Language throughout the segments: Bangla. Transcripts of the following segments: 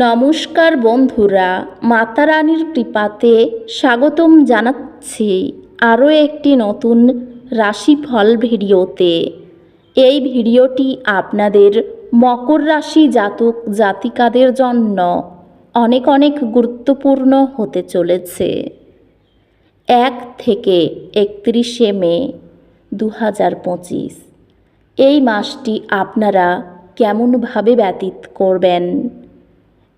নমস্কার বন্ধুরা মাতা রানীর কৃপাতে স্বাগতম জানাচ্ছি আরও একটি নতুন রাশিফল ভিডিওতে। এই ভিডিওটি আপনাদের মকর রাশি জাতক জাতিকাদের জন্য অনেক অনেক গুরুত্বপূর্ণ হতে চলেছে। এক থেকে একত্রিশে মে দু হাজার পঁচিশ, এই মাসটি আপনারা কেমনভাবে ব্যতীত করবেন?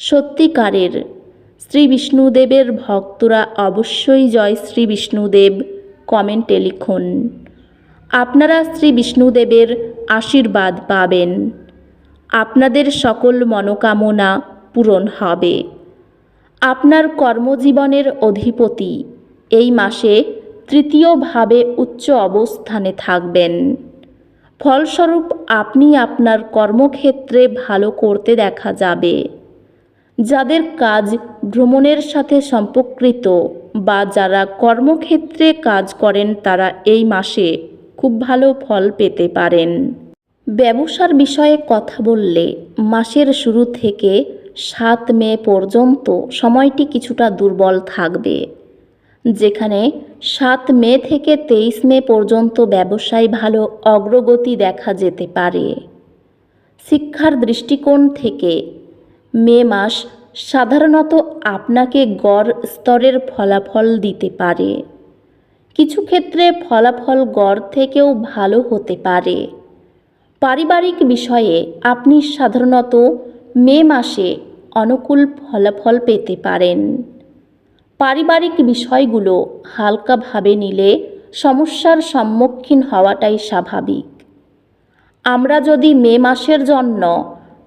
সত্যিকারের। শ্রী বিষ্ণুদেবের ভক্তরা অবশ্যই জয় শ্রী বিষ্ণুদেব কমেন্টে লিখুন। আপনারা শ্রী বিষ্ণুদেবের আশীর্বাদ পাবেন। আপনাদের সকল মনোকামনা পূরণ হবে। আপনার কর্মজীবনের অধিপতি এই মাসে তৃতীয়ভাবে উচ্চ অবস্থানে থাকবেন। ফলস্বরূপ আপনি আপনার কর্মক্ষেত্রে ভালো করতে দেখা যাবে। যাদের কাজ ভ্রমণের সাথে সম্পর্কিত বা যারা কর্মক্ষেত্রে কাজ করেন তারা এই মাসে খুব ভালো ফল পেতে পারেন। ব্যবসার বিষয়ে কথা বললে মাসের শুরু থেকে সাত মে পর্যন্ত সময়টি কিছুটা দুর্বল থাকবে, যেখানে সাত মে থেকে তেইশ মে পর্যন্ত ব্যবসায় ভালো অগ্রগতি দেখা যেতে পারে। শিক্ষার দৃষ্টিকোণ থেকে মে মাস সাধারণত আপনাকে গড় স্তরের ফলাফল দিতে পারে। কিছু ক্ষেত্রে ফলাফল গড় থেকেও ভালো হতে পারে। পারিবারিক বিষয়ে আপনি সাধারণত মে মাসে অনুকূল ফলাফল পেতে পারেন। পারিবারিক বিষয়গুলো হালকাভাবে নিলে সমস্যার সম্মুখীন হওয়াটাই স্বাভাবিক। আমরা যদি মে মাসের জন্য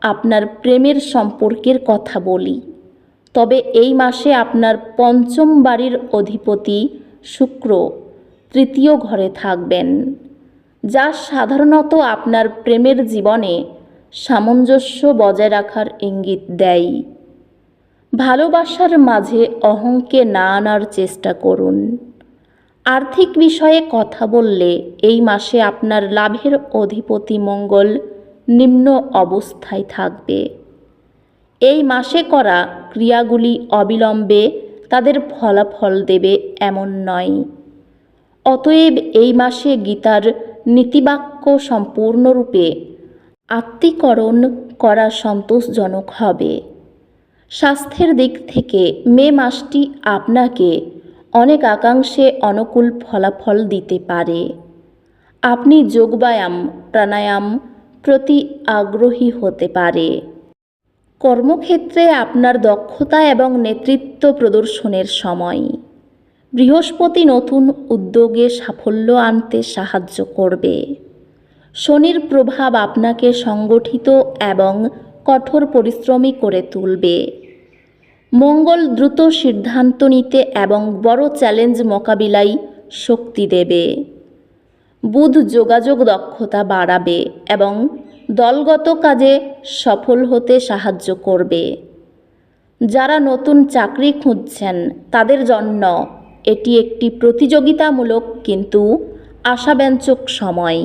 আপনার প্রেমের সম্পর্কের কথা বলি। তবে এই মাসে আপনার পঞ্চম বাড়ির অধিপতি শুক্র তৃতীয় ঘরে থাকবেন, যা সাধারণত আপনার প্রেমের জীবনে সামঞ্জস্য বজায় রাখার ইঙ্গিত দেয়। ভালোবাসার মাঝে অহংকে না আনার চেষ্টা করুন। আর্থিক বিষয়ে কথা বললে এই মাসে আপনার লাভের অধিপতি মঙ্গল নিম্ন অবস্থায় থাকবে। এই মাসে করা ক্রিয়াগুলি অবিলম্বে তাদের ফলাফল দেবে এমন নয়। অতএব এই মাসে গীতার নীতিবাক্য সম্পূর্ণরূপে আত্মীকরণ করা সন্তোষজনক হবে। স্বাস্থ্যের দিক থেকে মে মাসটি আপনাকে অনেক আকাঙ্ক্ষে অনুকূল ফলাফল দিতে পারে। আপনি যোগব্যায়াম, প্রাণায়াম প্রতি আগ্রহী হতে পারে। কর্মক্ষেত্রে আপনার দক্ষতা এবং নেতৃত্ব প্রদর্শনের সময়। বৃহস্পতি নতুন উদ্যোগে সাফল্য আনতে সাহায্য করবে। শনির প্রভাব আপনাকে সংগঠিত এবং কঠোর পরিশ্রমী করে তুলবে। মঙ্গল দ্রুত সিদ্ধান্ত নিতে এবং বড় চ্যালেঞ্জ মোকাবিলায় শক্তি দেবে। বুধ যোগাযোগ দক্ষতা বাড়াবে এবং দলগত কাজে সফল হতে সাহায্য করবে। যারা নতুন চাকরি খুঁজছেন, তাদের জন্য এটি একটি প্রতিযোগিতামূলক কিন্তু আশাব্যঞ্জক সময়।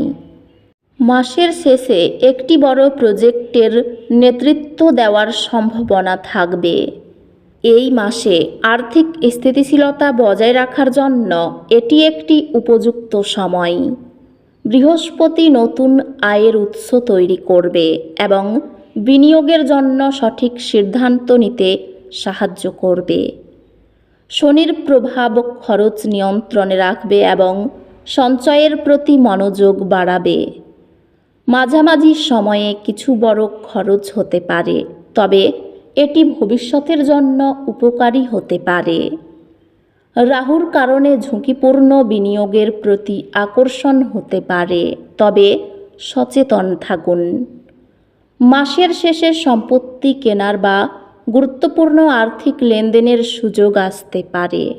মাসের শেষে একটি বড় প্রজেক্টের নেতৃত্ব দেওয়ার সম্ভাবনা থাকবে। এই মাসে আর্থিক স্থিতিশীলতা বজায় রাখার জন্য এটি একটি উপযুক্ত সময়। বৃহস্পতি নতুন আয়ের উৎস তৈরি করবে এবং বিনিয়োগের জন্য সঠিক সিদ্ধান্ত নিতে সাহায্য করবে। শনির প্রভাব খরচ নিয়ন্ত্রণে রাখবে এবং সঞ্চয়ের প্রতি মনোযোগ বাড়াবে। মাঝামাঝি সময়ে কিছু বড় খরচ হতে পারে, তবে এটি ভবিষ্যতের জন্য উপকারী হতে পারে। রাহুর কারণে ঝুঁকিপূর্ণ বিনিয়োগের প্রতি আকর্ষণ হতে পারে। তবে সচেতন থাকুন। মাসের শেষে সম্পত্তি কেনার বা গুরুত্বপূর্ণ আর্থিক লেনদেনের সুযোগ আসতে পারে।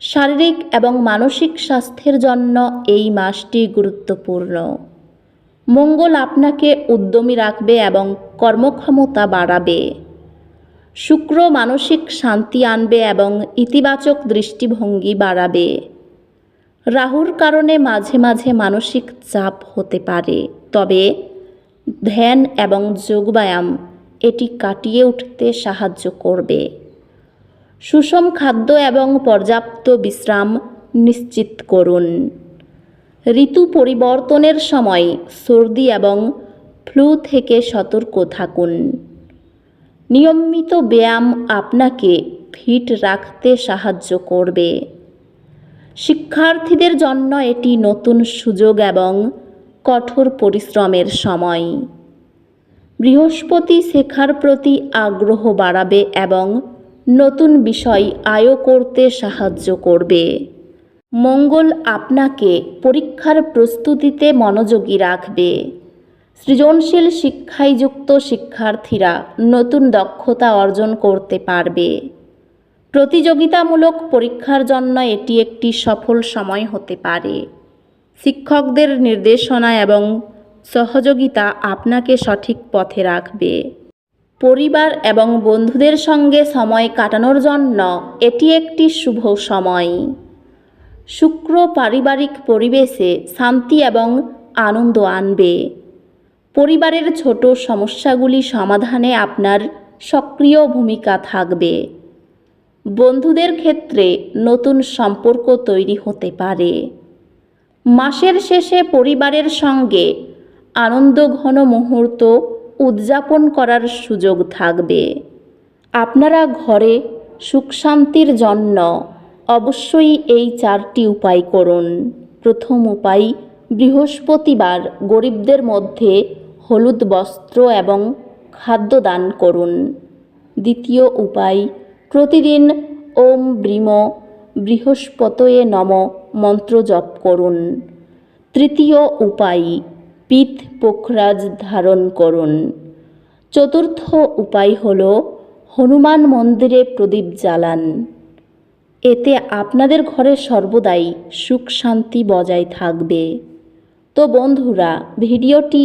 শারীরিক এবং মানসিক স্বাস্থ্যের জন্য এই মাসটি গুরুত্বপূর্ণ। মঙ্গল আপনাকে উদ্যমী রাখবে এবং কর্মক্ষমতা বাড়াবে। শুক্র মানসিক শান্তি আনবে এবং ইতিবাচক দৃষ্টিভঙ্গি বাড়াবে। রাহুর কারণে মাঝে মাঝে মানসিক চাপ হতে পারে, তবে ধ্যান এবং যোগব্যায়াম এটি কাটিয়ে উঠতে সাহায্য করবে। সুষম খাদ্য এবং পর্যাপ্ত বিশ্রাম নিশ্চিত করুন। ঋতু পরিবর্তনের সময় সর্দি এবং ফ্লু থেকে সতর্ক থাকুন। নিয়মিত ব্যায়াম আপনাকে ফিট রাখতে সাহায্য করবে। শিক্ষার্থীদের জন্য এটি নতুন সুযোগ এবং কঠোর পরিশ্রমের সময়। বৃহস্পতি শেখার প্রতি আগ্রহ বাড়াবে এবং নতুন বিষয় আয় করতে সাহায্য করবে। মঙ্গল আপনাকে পরীক্ষার প্রস্তুতিতে মনোযোগী রাখবে। সৃজনশীল শিক্ষায় যুক্ত শিক্ষার্থীরা নতুন দক্ষতা অর্জন করতে পারবে। প্রতিযোগিতামূলক পরীক্ষার জন্য এটি একটি সফল সময় হতে পারে। শিক্ষকদের নির্দেশনা এবং সহযোগিতা আপনাকে সঠিক পথে রাখবে। পরিবার এবং বন্ধুদের সঙ্গে সময় কাটানোর জন্য এটি একটি শুভ সময়। শুক্র পারিবারিক পরিবেশে শান্তি এবং আনন্দ আনবে। পরিবারের ছোট সমস্যাগুলি সমাধানে আপনার সক্রিয় ভূমিকা থাকবে। বন্ধুদের ক্ষেত্রে নতুন সম্পর্ক তৈরি হতে পারে। মাসের শেষে পরিবারের সঙ্গে আনন্দঘন মুহূর্ত উদযাপন করার সুযোগ থাকবে। আপনারা ঘরে সুখ শান্তির জন্য অবশ্যই এই চারটি উপায় করুন। প্রথম উপায়, বৃহস্পতিবার গরিবদের মধ্যে হলুদ বস্ত্র এবং খাদ্য দান করুন। দ্বিতীয় উপায়, প্রতিদিন ওম ব্রিম বৃহস্পতয়ে নম মন্ত্র জপ করুন। তৃতীয় উপায়, পিত পোখরাজ ধারণ করুন। চতুর্থ উপায় হল, হনুমান মন্দিরে প্রদীপ জ্বালান। এতে আপনাদের ঘরে সর্বদাই সুখ শান্তি বজায় থাকবে। তো বন্ধুরা, ভিডিওটি